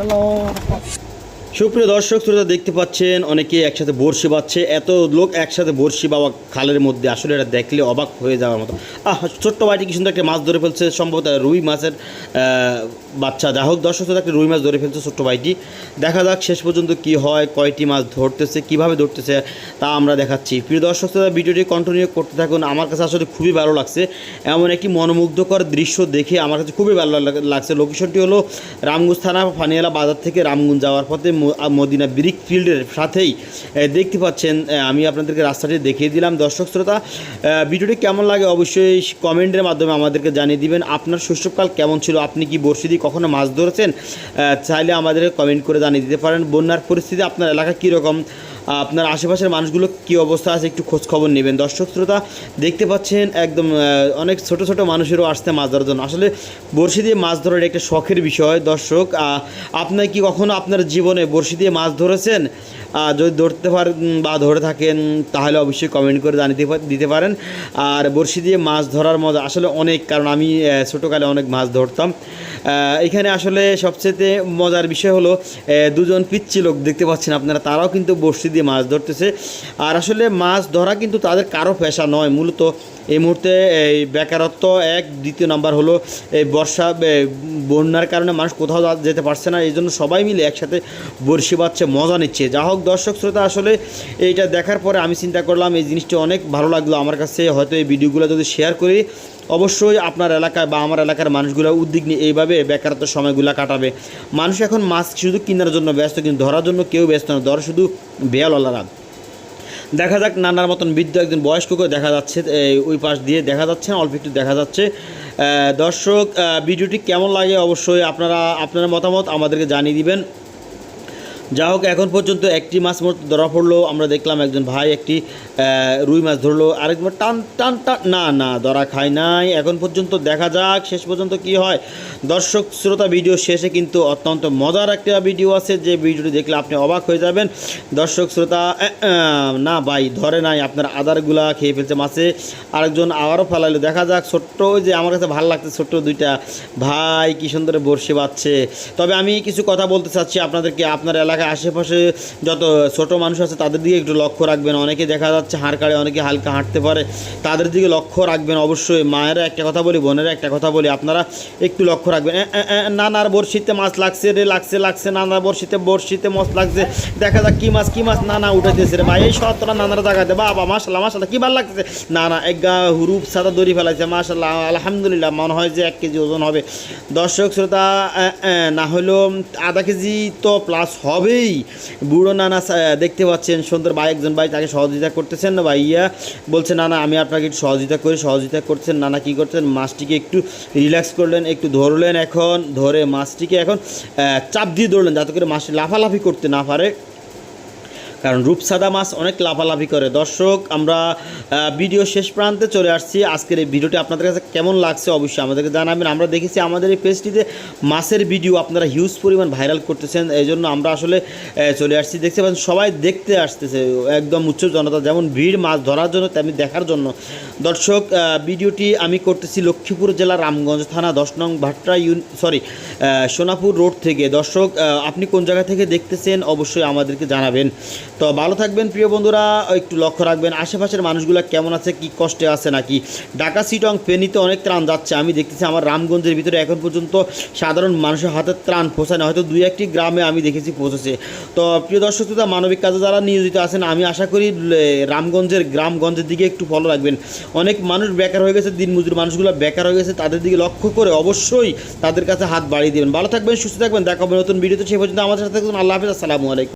哈喽。সুপ্রিয় দর্শক, শ্রোতা দেখতে পাচ্ছেন, অনেকে একসাথে বড়শি বাচ্ছে এত লোক একসাথে বড়শি বাবা খালের মধ্যে, আসলে এটা দেখলে অবাক হয়ে যাওয়ার মতো। আহ, ছোট্ট বাড়িটি কি সুন্দর একটা মাছ ধরে ফেলছে, সম্ভবত রুই মাছের বাচ্চা। যা হোক দর্শক, শ্রোতা, একটা রুই মাছ ধরে ফেলছে ছোট্ট ভাইটি দেখা যাক শেষ পর্যন্ত কি হয়, কয়টি মাছ ধরতেছে, কীভাবে ধরতেছে, তা আমরা দেখাচ্ছি। প্রিয় দর্শক, শ্রোতা, ভিডিওটি কন্টিনিউ করতে থাকুন। আমার কাছে আসলে খুবই ভালো লাগছে। এমন একটি মনোমুগ্ধকর দৃশ্য দেখে আমার কাছে খুবই ভালো লাগ- লাগছে লোকেশনটি হলো রামগঞ্জ থানা, ফানিয়ালা বাজার থেকে রামগঞ্জ যাওয়ার পথে মদিনা ব্রিক ফিল্ডের সাথেই দেখতে পাচ্ছেন আমি আপনাদেরকে রাস্তাটি দেখিয়ে দিলাম। দর্শক শ্রোতা ভিডিওটি কেমন লাগে অবশ্যই কমেন্টের মাধ্যমে আমাদেরকে জানিয়ে দিবেন। আপনার শৈশবকাল কেমন ছিল? আপনি কি বর্ষি দিয়ে কখনো মাছ ধরেছেন? চাইলে আমাদেরকে কমেন্ট করে জানিয়ে দিতে পারেন। বন্যার পরিস্থিতি আপনার এলাকা কীরকম? আপনার আশেপাশের মানুষগুলো কী অবস্থা আছে একটু খোঁজ খবর নেবেন। দর্শক শ্রোতা, দেখতে পাচ্ছেন একদম অনেক ছোট ছোট মানুষেরও আসছে মাছ ধরার জন্য। আসলে বড়শি দিয়ে মাছ ধরার একটা শখের বিষয়। দর্শক আপনার কি কখনো আপনার জীবনে বড়শি দিয়ে মাছ ধরেছেন? যদি ধরতে পারেন বা ধরে থাকেন, তাহলে অবশ্যই কমেন্ট করে জানিয়ে দিতে পারেন। আর বড়শি দিয়ে মাছ ধরার মজা আসলে অনেক, কারণ আমি ছোটোকালে অনেক মাছ ধরতাম। এখানে আসলে সবচেয়ে মজার বিষয় হলো দুজন পিচ্ছি লোক দেখতে পাচ্ছেন আপনারা। তারাও কিন্তু বড়শি দিয়ে মাছ ধরতেছে। আর আসলে মাছ ধরা কিন্তু তাদের কারও পেশা নয় মূলত এই মুহূর্তে এই বেকারত্ব এক, দ্বিতীয় নাম্বার হলো এই বর্ষা বন্যার কারণে মানুষ কোথাও যেতে পারছে না, এই জন্য সবাই মিলে একসাথে বড়শি বাচ্ছে মজা নিচ্ছে। যা হোক দর্শক শ্রোতা, আসলে এইটা দেখার পরে আমি চিন্তা করলাম, এই জিনিসটা অনেক ভালো লাগল আমার কাছে, হয়তো এই ভিডিওগুলো যদি শেয়ার করি, অবশ্যই আপনার এলাকায় বা আমার এলাকার মানুষগুলো উদ্যোগ নিয়ে এইভাবে বেকারত্ব সময়গুলো কাটাবে। মানুষ এখন মাছ শুধু কেনার জন্য ব্যস্ত, কিন্তু ধরার জন্য কেউ ব্যস্ত না, ধরা শুধু বেয়াল বেয়ালওয়ালারা দেখা যাক, নানার মতন বৃদ্ধ একজন বয়স্ককে দেখা যাচ্ছে ওই পাশ দিয়ে দেখা যাচ্ছে না, অল্প একটু দেখা যাচ্ছে। দর্শক ভিডিওটি কেমন লাগে অবশ্যই আপনারা আপনারা মতামত আমাদেরকে জানিয়ে দিবেন। যা হোক, এখন পর্যন্ত একটি মাছ ধরা পড়ল, আমরা দেখলাম একজন ভাই একটি রুই মাছ ধরলো, আরেকবার টান টান টান, না না, ধরা খায় নাই। এখন পর্যন্ত দেখা যাক, শেষ পর্যন্ত কি হয়। দর্শক, শ্রোতা, ভিডিও শেষে কিন্তু অত্যন্ত মজার একটা ভিডিও আছে, যে ভিডিওটি দেখলে আপনি অবাক হয়ে যাবেন। দর্শক, শ্রোতা না ভাই, ধরে নাই, আপনার আদারগুলা খেয়ে ফেলছে মাছে। আরেকজন আবারও ফেলাইলো, দেখা যাক, ছোট্ট ওই যে আমার কাছে ভালো লাগছে ছোট্ট দুইটা ভাই কি সুন্দর বর্ষে বাচ্ছে তবে আমি কিছু কথা বলতে চাচ্ছি আপনাদেরকে, আপনার এলাকায় আশেপাশে যত ছোট মানুষ আছে তাদের দিকে একটু লক্ষ্য রাখবেন। অনেকে দেখা যাচ্ছে হাড় কাড়ে অনেকে হালকা হাঁটতে পারে। তাদের দিকে লক্ষ্য রাখবেন অবশ্যই। মায়েরা একটা কথা বলি বোনেরা একটা কথা বলি আপনারা একটু লক্ষ্য রাখবেন। এ, নানার বড়শিতে মাছ লাগছে রে লাগছে লাগছে। নানার বড়শিতে বড়শিতে মাছ লাগছে। দেখা যাক কী মাছ কী মাছ না নানা উঠাইতেছে রে। ভাই এই সতরা নানার জায়গাতে বাবা মাসাল্লাহ মাসাল্লাহ কি ভালো লাগতেছে। নানা এক গা হুরুপ সাদা দড়ি ফেলাইছে মাসাল্লাহ আলহামদুলিল্লাহ মনে হয় যে এক কেজি ওজন হবে। দর্শক শ্রোতা না হলেও আধা কেজি তো প্লাস হবেই বুড়ো নানা দেখতে পাচ্ছেন, সুন্দর ভাই, একজন ভাই তাকে সহযোগিতা করতেছেন। না ভাইয়া বলছে না না আমি আপনাকে একটু সহযোগিতা করি, সহযোগিতা করছেন, নানা কি করছেন? মাছটিকে একটু রিল্যাক্স করলেন, একটু ধরলেন এখন, ধরে মাছটিকে এখন চাপ দিয়ে ধরলেন, যাতে করে মাছটি লাফালাফি করতে না পারে। কারণ রূপসাদা মাছ অনেক লাফালাফি করে। দর্শক, আমরা ভিডিও শেষ প্রান্তে চলে আসছি। আজকের এই ভিডিওটি আপনাদের কাছে কেমন লাগছে অবশ্যই আমাদেরকে জানাবেন। আমরা দেখেছি আমাদের এই পেজটিতে মাছের ভিডিও আপনারা হিউজ পরিমাণ ভাইরাল করতেছেন। এই জন্য আমরা আসলে চলে আসছি। দেখতে পাচ্ছেন, সবাই দেখতে আসতেছে। একদম উচ্চ জনতা, যেমন ভিড় মাছ ধরার জন্য, তেমনি দেখার জন্য। দর্শক ভিডিওটি আমি করতেছি লক্ষ্মীপুর জেলার রামগঞ্জ থানা, দশ নং ভাট্টা ইউন সরি সোনাপুর রোড থেকে। দর্শক আপনি কোন জায়গা থেকে দেখতেছেন অবশ্যই আমাদেরকে জানাবেন। তো ভালো থাকবেন প্রিয় বন্ধুরা, একটু লক্ষ্য রাখবেন আশেপাশের মানুষগুলো কেমন আছে, কি কষ্টে আছে নাকি? ঢাকা সিটং ফেনীতে অনেক ত্রাণ যাচ্ছে, আমি দেখতেছি আমার রামগঞ্জের ভিতরে এখন পর্যন্ত সাধারণ মানুষের হাতে ত্রাণ পৌঁছায় না হয়তো দুই একটি গ্রামে আমি দেখেছি পৌঁছেছে। তো প্রিয় দর্শক শ্রোতা, মানবিক কাজে যারা নিয়োজিত আছেন, আমি আশা করি রামগঞ্জের গ্রামগঞ্জের দিকে একটু ফলো রাখবেন। অনেক মানুষ বেকার হয়ে গেছে দিনমজুর মানুষগুলো বেকার হয়ে গেছে, তাদের দিকে লক্ষ্য করে অবশ্যই তাদের কাছে হাত বাড়িয়ে দেবেন। ভালো থাকবেন, সুস্থ থাকবেন দেখা হবে নতুন ভিডিওতে সেই পর্যন্ত আমাদের সাথে থাকুন, আল্লাহ হাফিজ, আসসালামু আলাইকুম।